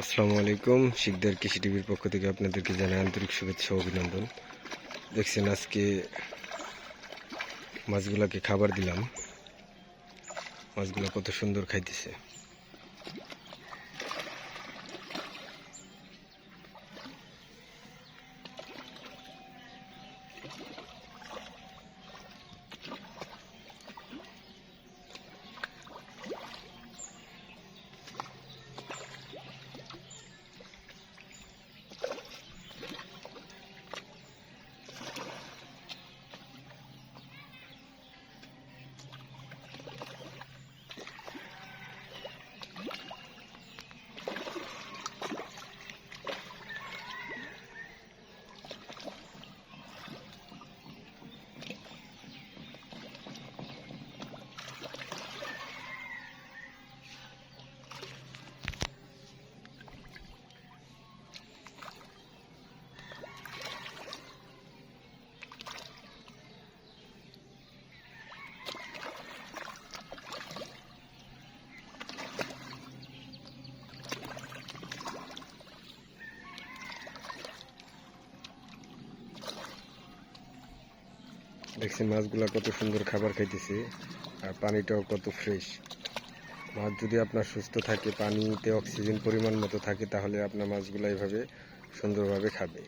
আসসালামু আলাইকুম। শিকদার কৃষি টিভির পক্ষ থেকে আপনাদেরকে জানাই আন্তরিক শুভেচ্ছা অভিনন্দন। দেখছেন আজকে মাছগুলাকে খাবার দিলাম। মাছগুলো কত সুন্দর খাইতেছে। দেখছেন মাছগুলো কত সুন্দর খাবার খাইতেছে, আর পানিটাও কত ফ্রেশ মাছ যদি আপনার সুস্থ থাকে, পানিতে অক্সিজেন পরিমাণ মতো থাকে, তাহলে আপনার মাছগুলো এইভাবে সুন্দরভাবে খাবে।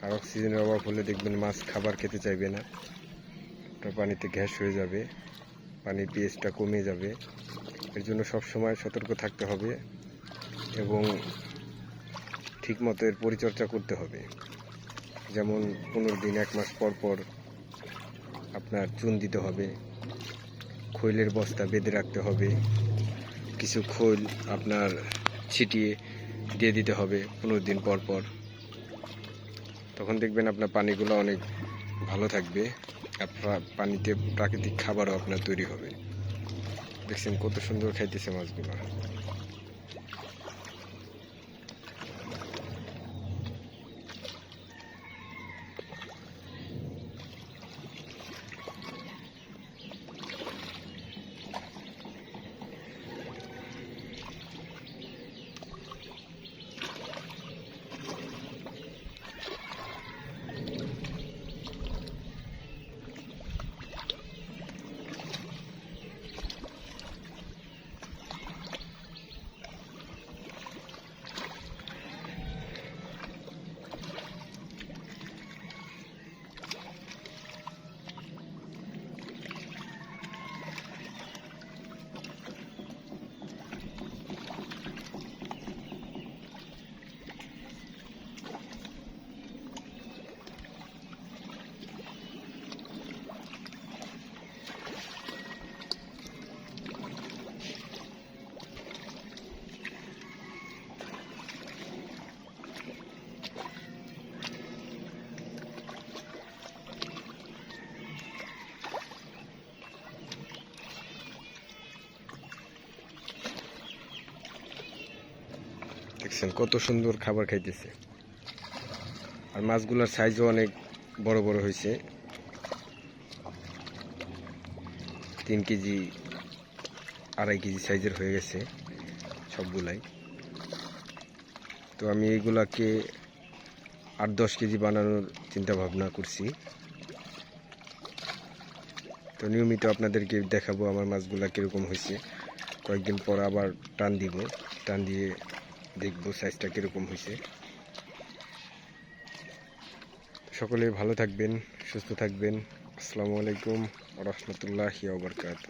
আর অক্সিজেনের অভাব হলে দেখবেন মাছ খাবার খেতে চাইবে না। আপনার পানিতে গ্যাস হয়ে যাবে, পানির পিএসটা কমে যাবে। এর জন্য সবসময় সতর্ক থাকতে হবে এবং ঠিকমতো এর পরিচর্যা করতে হবে। যেমন পনেরো দিন, এক মাস পর পর আপনার চুন দিতে হবে, খৈলের বস্তা বেঁধে রাখতে হবে, কিছু খৈল আপনার ছিটিয়ে দিয়ে দিতে হবে পনেরো দিন পর পর। তখন দেখবেন আপনার পানিগুলো অনেক ভালো থাকবে আর প্রা- পানিতে প্রাকৃতিক খাবারও আপনার তৈরি হবে। দেখছেন কত সুন্দর খাইতেছে মাছগুলো। দেখছেন, কত সুন্দর খাবার খাইতেছে। আর মাছগুলোর সাইজও অনেক বড় বড় হয়েছে তিন কেজি, আড়াই কেজি সাইজের হয়ে গেছে সবগুলাই। তো আমি এইগুলাকে আট দশ কেজি বানানোর চিন্তা ভাবনা করছি। তো নিয়মিত আপনাদেরকে দেখাবো আমার মাছগুলা কীরকম হয়েছে কয়েকদিন পর আবার টান দিব। টান দিয়ে দেখব সাইজটা কীরকম হয়েছে। সকলে ভালো থাকবেন সুস্থ থাকবেন। আসসালামু আলাইকুম রহমতুল্লাহ বরকাত